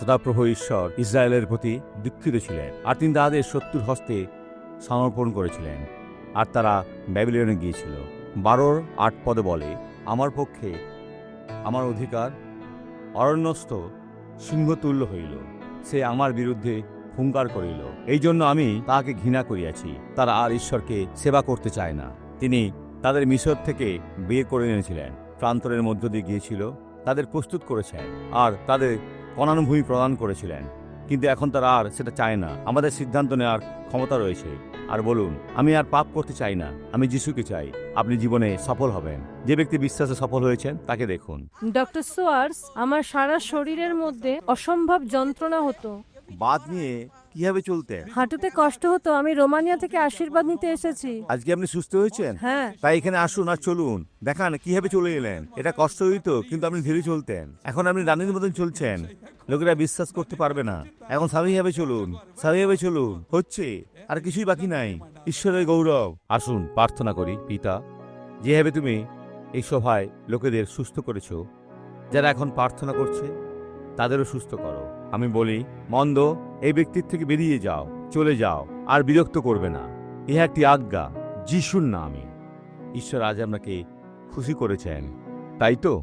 সদাপ্রভু ঈশ্বর ইসরায়েলের প্রতি দুঃখিত ছিলেন আর তিনি তাদের শত্রুর হস্তে সমর্পণ করেছিলেন। আর তারা ব্যাবিলিয়নে গিয়েছিল। বারোর আট পদে বলে, আমার পক্ষে আমার অধিকার অরণ্যস্থ সিংহতুল্য হইল। সে আমার বিরুদ্ধে হুঙ্কার করিল। এই জন্য আমি তাহাকে ঘৃণা করিয়াছি। তারা আর ঈশ্বরকে সেবা করতে চায় না। তিনি তাদের মিশর থেকে বের করে এনেছিলেন। প্রান্তরের মধ্য দিয়ে গিয়েছিল। তাদের প্রস্তুত করেছেন। আর তাদের কণানুভূমি প্রদান করেছিলেন। কিন্তু এখন তারা আর সেটা চায় না। আমাদের সিদ্ধান্ত নেওয়ার ক্ষমতা রয়েছে। আর বলুন আমি আর পাপ করতে চাই না। আমি যিশুকে চাই। আপনি জীবনে সফল হবেন। যে ব্যক্তি বিশ্বাসে সফল হয়েছেন তাকে দেখুন। ডক্টর সোয়ার্স আমার সারা শরীরের মধ্যে অসম্ভব যন্ত্রণা হতো। বাদ নিয়ে কীভাবে চলতে? হাঁটুতে কষ্ট হতো আমি রোমানিয়া থেকে আশীর্বাদ নিতে এসেছি। আজকে আপনি সুস্থ হয়েছেন? হ্যাঁ। তাই এখানে আসুন আর চলুন। দেখান কীভাবে চলে এলেন? এটা কষ্ট হইতো কিন্তু আপনি ধীরে চলতেন। এখন আপনি রানীর মতন চলছেন। লোকেরা বিশ্বাস করতে পারবে না। এখন স্বাভাবিকভাবে চলুন স্বাভাবিকভাবে চলুন। হচ্ছে আর কিছুই বাকি নাই। ঈশ্বরের গৌরব। আসুন প্রার্থনা করি পিতা যেভাবে তুমি এই সভায় লোকেদের সুস্থ করেছ যারা এখন প্রার্থনা করছে তাদেরও সুস্থ করো। আমি বলি, মন্দ, এই ব্যক্তির থেকে বেরিয়ে যাও, চলে যাও, আর বিরক্ত করবে না। ইহা একটি আজ্ঞা, যিশুর নামে। ঈশ্বর আজ আপনাকে খুশি করেছেন। তাই তো?